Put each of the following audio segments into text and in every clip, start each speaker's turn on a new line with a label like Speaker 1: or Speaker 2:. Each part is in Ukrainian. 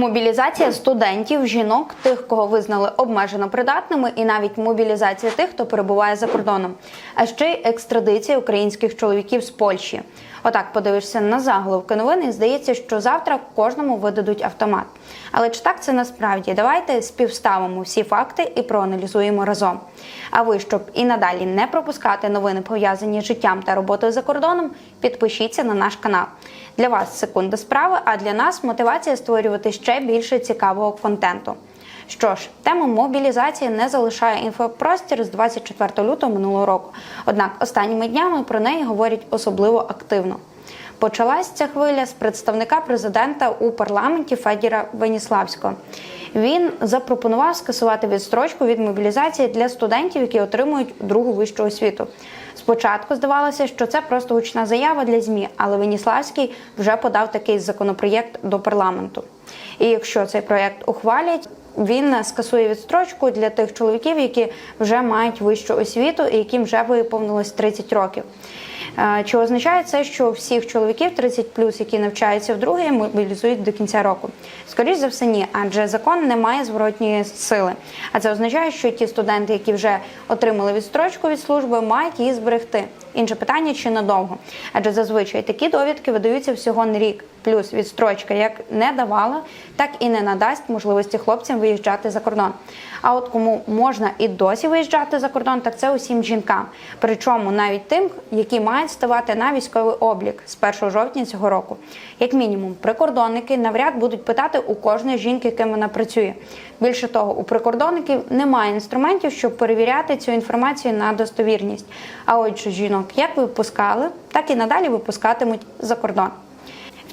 Speaker 1: Мобілізація студентів, жінок, тих, кого визнали обмежено придатними, і навіть мобілізація тих, хто перебуває за кордоном, а ще й екстрадиція українських чоловіків з Польщі. Отак подивишся на заголовки новини. і Здається, що завтра кожному видадуть автомат. Але чи так це насправді? Давайте співставимо всі факти і проаналізуємо разом. А ви, щоб і надалі не пропускати новини, пов'язані з життям та роботою за кордоном, підпишіться на наш канал. Для вас секунда справи, а для нас мотивація створювати ще більше цікавого контенту. Що ж, тема мобілізації не залишає інфопростір з 24 лютого минулого року. Однак останніми днями про неї говорять особливо активно. Почалась ця хвиля з представника президента у парламенті Федіра Веніславського. Він запропонував скасувати відстрочку від мобілізації для студентів, які отримують другу вищу освіту. Спочатку здавалося, що це просто гучна заява для змі, але Веніславський вже подав такий законопроєкт до парламенту. І якщо цей проєкт ухвалять, він скасує відстрочку для тих чоловіків, які вже мають вищу освіту і яким вже виповнилось 30 років. Е, Чи означає це, що всіх чоловіків 30 плюс, які навчаються вдруге, мобілізують до кінця року? Скоріше за все, ні, адже закон не має зворотньої сили. А це означає, що ті студенти, які вже отримали відстрочку від служби, мають її зберегти. Інше питання чи надовго, адже зазвичай такі довідки видаються всього на рік. Плюс відстрочка як не давала, так і не надасть можливості хлопцям виїжджати за кордон. А от кому можна і досі виїжджати за кордон, так це усім жінкам. Причому навіть тим, які мають ставати на військовий облік з 1 жовтня цього року. Як мінімум, прикордонники навряд будуть питати у кожної жінки, ким вона працює. Більше того, у прикордонників немає інструментів, щоб перевіряти цю інформацію на достовірність. А отже, жінок як випускали, так і надалі випускатимуть за кордон.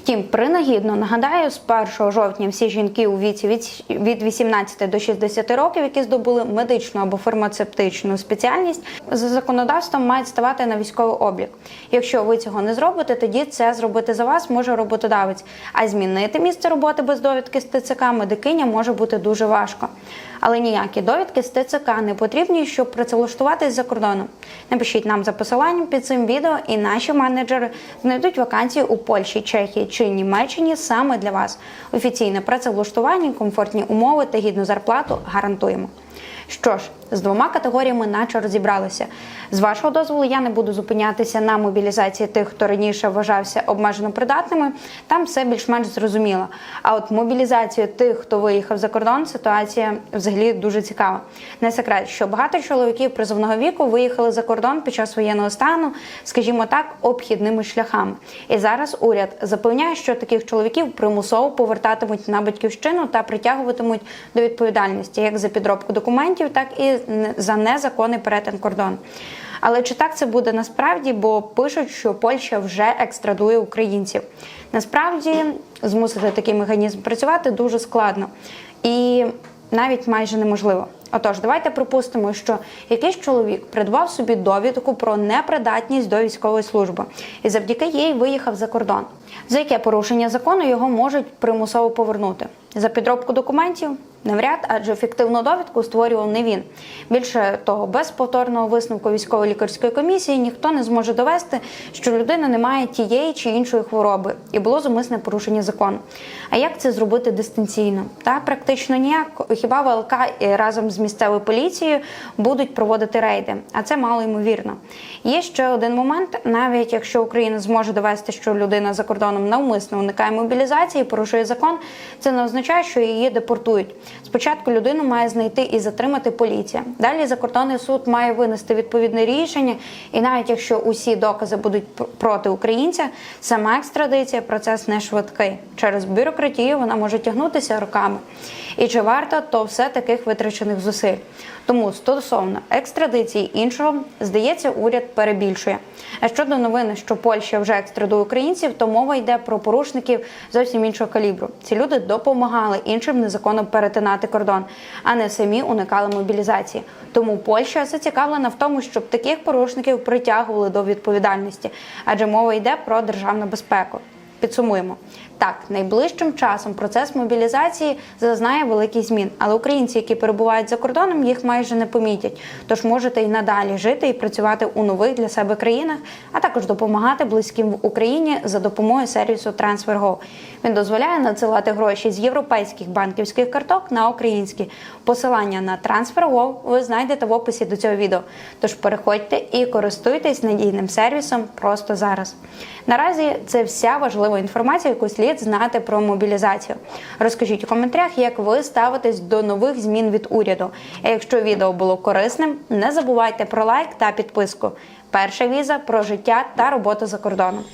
Speaker 1: Втім, принагідно нагадаю, з 1 жовтня всі жінки у віці від- від 18 до 60 років, які здобули медичну або фармацевтичну спеціальність, за законодавством мають ставати на військовий облік. Якщо ви цього не зробите, тоді це зробити за вас може роботодавець. А змінити місце роботи без довідки з ТЦК медикиня може бути дуже важко. Але ніякі довідки з ТЦК не потрібні, щоб працевлаштуватись за кордоном. Напишіть нам за посиланням під цим відео, і наші менеджери знайдуть вакансії у Польщі, Чехії чи Німеччині саме для вас. Офіційне працевлаштування, комфортні умови та гідну зарплату гарантуємо. Що ж, з двома категоріями наче розібралися. З вашого дозволу я не буду зупинятися на мобілізації тих, хто раніше вважався обмежено придатними. Там все більш-менш зрозуміло. А от мобілізацію тих, хто виїхав за кордон, ситуація взагалі дуже цікава. Не секрет, що багато чоловіків призовного віку виїхали за кордон під час воєнного стану, скажімо так, обхідними шляхами. І зараз уряд запевняє, що таких чоловіків примусово повертатимуть на батьківщину та притягуватимуть до відповідальності як за підробку документів, так і за незаконний перетин кордону. Але чи так це буде насправді? Бо пишуть, що Польща вже екстрадує українців. Насправді змусити такий механізм працювати дуже складно і навіть майже неможливо. Отож, давайте припустимо, що якийсь чоловік придбав собі довідку про непридатність до військової служби і завдяки їй виїхав за кордон. За яке порушення закону його можуть примусово повернути? За підробку документів? Навряд, адже фіктивну довідку створював не він. Більше того, без повторного висновку військово-лікарської комісії ніхто не зможе довести, що людина не має тієї чи іншої хвороби, і було зумисне порушення закону. А як це зробити дистанційно? Та практично ніяк. Хіба ВЛК разом з місцевою поліцією будуть проводити рейди, а це мало ймовірно. Є ще один момент: навіть якщо Україна зможе довести, що людина за кордоном навмисно уникає мобілізації, порушує закон, це не означає, що її депортують. Спочатку людину має знайти і затримати поліція. Далі закордонний суд має винести відповідне рішення, і навіть якщо усі докази будуть проти українця, сама екстрадиція процес не швидкий. Через бюрократію вона може тягнутися роками. І чи варто то все таких витрачених зусиль? Тому стосовно екстрадиції іншого, здається, уряд перебільшує. А щодо новини, що Польща вже екстрадує українців, то мова йде про порушників зовсім іншого калібру. Ці люди допомагали іншим незаконно перетинати кордон, а не самі уникали мобілізації. Тому Польща зацікавлена в тому, щоб таких порушників притягували до відповідальності, адже мова йде про державну безпеку. Підсумуємо. Так, найближчим часом процес мобілізації зазнає великих змін, але українці, які перебувають за кордоном, їх майже не помітять. Тож можете і надалі жити і працювати у нових для себе країнах, а також допомагати близьким в Україні за допомогою сервісу TransferGo. Він дозволяє надсилати гроші з європейських банківських карток на українські. Посилання на TransferGo ви знайдете в описі до цього відео. Тож переходьте і користуйтесь надійним сервісом просто зараз. Наразі це вся важлива інформація, яку слід знати про мобілізацію. Розкажіть у коментарях, як ви ставитесь до нових змін від уряду. А якщо відео було корисним, не забувайте про лайк та підписку. Перша віза про життя та роботу за кордоном.